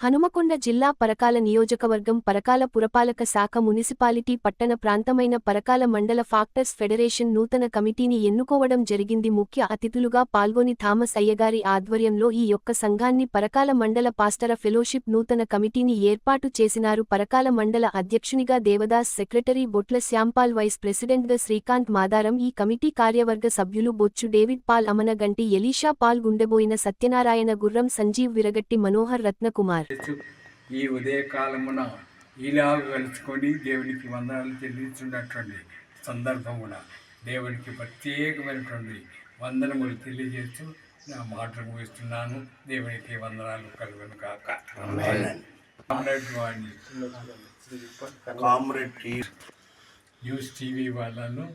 హనుమకొండ జిల్లా పరకాల నియోజకవర్గం పరకాల పురపాలక శాఖ మునిసిపాలిటీ పట్టణ ప్రాంతమైన పరకాల మండల ఫాక్టర్స్ ఫెడరేషన్ నూతన కమిటీని ఎన్నుకోవడం జరిగింది. ముఖ్య అతిథులుగా పాల్గొని థామస్ అయ్యగారి ఆధ్వర్యంలో ఈ యొక్క సంఘాన్ని పరకాల మండల పాస్టర ఫెలోషిప్ నూతన కమిటీని ఏర్పాటు చేసినారు. పరకాల మండల అధ్యక్షునిగా దేవదాస్ సెక్రటరీ బొట్ల శ్యాంపాల్ వైస్ ప్రెసిడెంట్గా శ్రీకాంత్ మాదారం ఈ కమిటీ కార్యవర్గ సభ్యులు Bochu David Paul Amanaganti Elisha Paul Gundeboina Satyanarayana Gurram Sanjeev Viragatti Manohar Ratnakumar చేస్తూ ఈ ఉదయకాలమున ఇలాగ కలుసుకొని దేవునికి వందనాలు చెల్లిస్తున్నటువంటి సందర్భమున దేవునికి ప్రత్యేకమైనటువంటి వందనములు తెలియజేస్తూ నా మాటలు ముగిస్తున్నాను. దేవునికి వందనాలు కలుగును కాక comrade Vani. Comrade T. News TV వాళ్ళను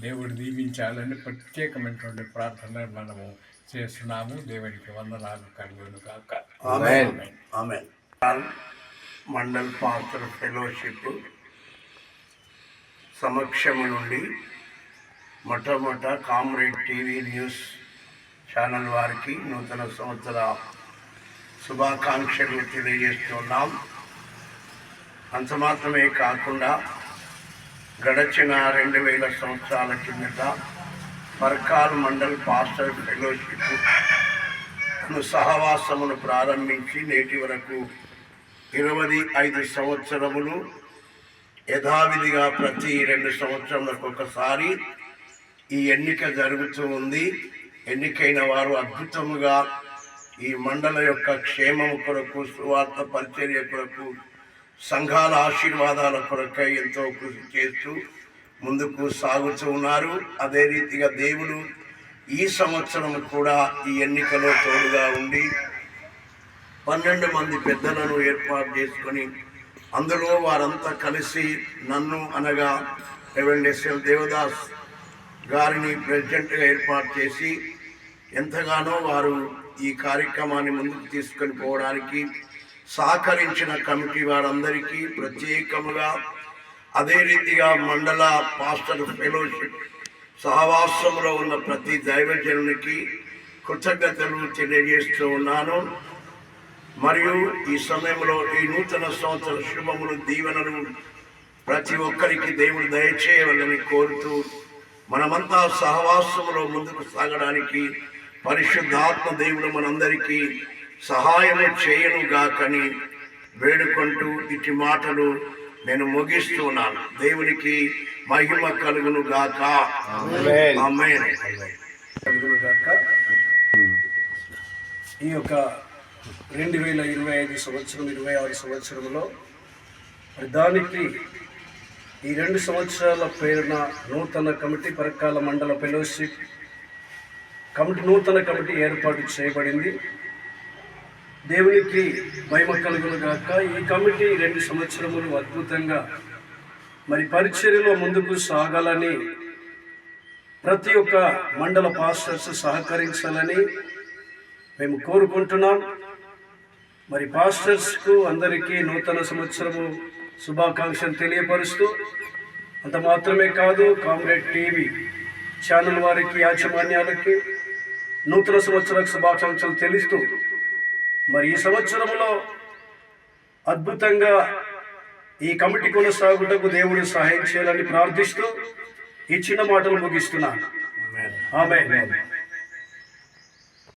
దేవుడు దీవించాలని ప్రత్యేకమైనటువంటి ప్రార్థన మనము చేస్తున్నాము. దేవునికి వందనాలు కలుగును కాక ఆమె మండల్ పాస్టర్ ఫెలోషిప్ సమక్షము నుండి మొట్టమొదట కామ్రేడ్ టీవీ న్యూస్ ఛానల్ వారికి నూతన సంవత్సర శుభాకాంక్షలు తెలియజేస్తున్నాం. అంత మాత్రమే కాకుండా గడచిన రెండు వేల సంవత్సరాల కిందట పర్కాల్ మండల్ పాస్టర్ ఫెలోషిప్ సహవాసమును ప్రారంభించి నేటి వరకు ఇరవై ఐదు సంవత్సరములు యథావిధిగా ప్రతి రెండు సంవత్సరములకు ఒకసారి ఈ ఎన్నిక జరుగుతూ ఉంది. ఎన్నికైన వారు అద్భుతముగా ఈ మండల యొక్క క్షేమము కొరకు సువార్త పరిచర్య కొరకు సంఘాల ఆశీర్వాదాల కొరకై ఎంతో కృషి చేస్తూ ముందుకు సాగుతూ ఉన్నారు. అదే రీతిగా దేవుడు ఈ సంవత్సరం కూడా ఈ ఎన్నికలో తోడుగా ఉండి పన్నెండు మంది పెద్దలను ఏర్పాటు చేసుకొని అందులో వారంతా కలిసి నన్ను అనగా రెవెండ్ ఎస్ఎల్ దేవదాస్ గారిని ప్రెసిడెంట్గా ఏర్పాటు చేసి ఎంతగానో వారు ఈ కార్యక్రమాన్ని ముందుకు తీసుకొని పోవడానికి సహకరించిన కమిటీ వారందరికీ ప్రత్యేకముగా అదే రీతిగా మండల పాస్టర్ ఫెలోషిప్ సహవాసంలో ఉన్న ప్రతి దైవజనునికి కృతజ్ఞతలు తెలియజేస్తూ ఉన్నాను. మరియు ఈ సమయంలో ఈ నూతన సంవత్సర శుభములు దీవెనలు ప్రతి ఒక్కరికి దేవుడు దయచేయవలని కోరుతూ మనమంతా సహవాసంలో ముందుకు సాగడానికి పరిశుద్ధాత్మ దేవుడు మనందరికీ సహాయము చేయనుగాకని వేడుకుంటూ ఇటు మాటలు నేను ముగిస్తున్నాను. దేవునికి మహిమ కలుగును గాక ఈ యొక్క రెండు వేల ఇరవై ఐదు సంవత్సరం ఇరవై ఆరు సంవత్సరంలో దానికి ఈ రెండు సంవత్సరాల పేరున నూతన కమిటీ పరకాల మండల ఫెలోషిప్ కమిటీ నూతన కమిటీ ఏర్పాటు చేయబడింది. దేవునికి మహిమ కలుగును గాక ఈ కమిటీ రెండు సంవత్సరములు అద్భుతంగా మరి పరిచర్యలో ముందుకు సాగాలని ప్రతి ఒక్క మండల పాస్టర్స్ సహకరించాలని మేము కోరుకుంటున్నాం. మరి పాస్టర్స్కు అందరికీ నూతన సంవత్సరము శుభాకాంక్షలు తెలియపరుస్తూ అంత మాత్రమే కాదు కామ్రేడ్ టీవీ ఛానల్ వారికి యాజమాన్యాలకి నూతన సంవత్సర శుభాకాంక్షలు తెలుస్తూ మరి ఈ సంవత్సరంలో అద్భుతంగా ఈ కమిటీ కొనసాగుటకు దేవుడు సహాయం చేయాలని ప్రార్థిస్తూ ఈ చిన్న మాటలు ముగిస్తున్నాను ఆమె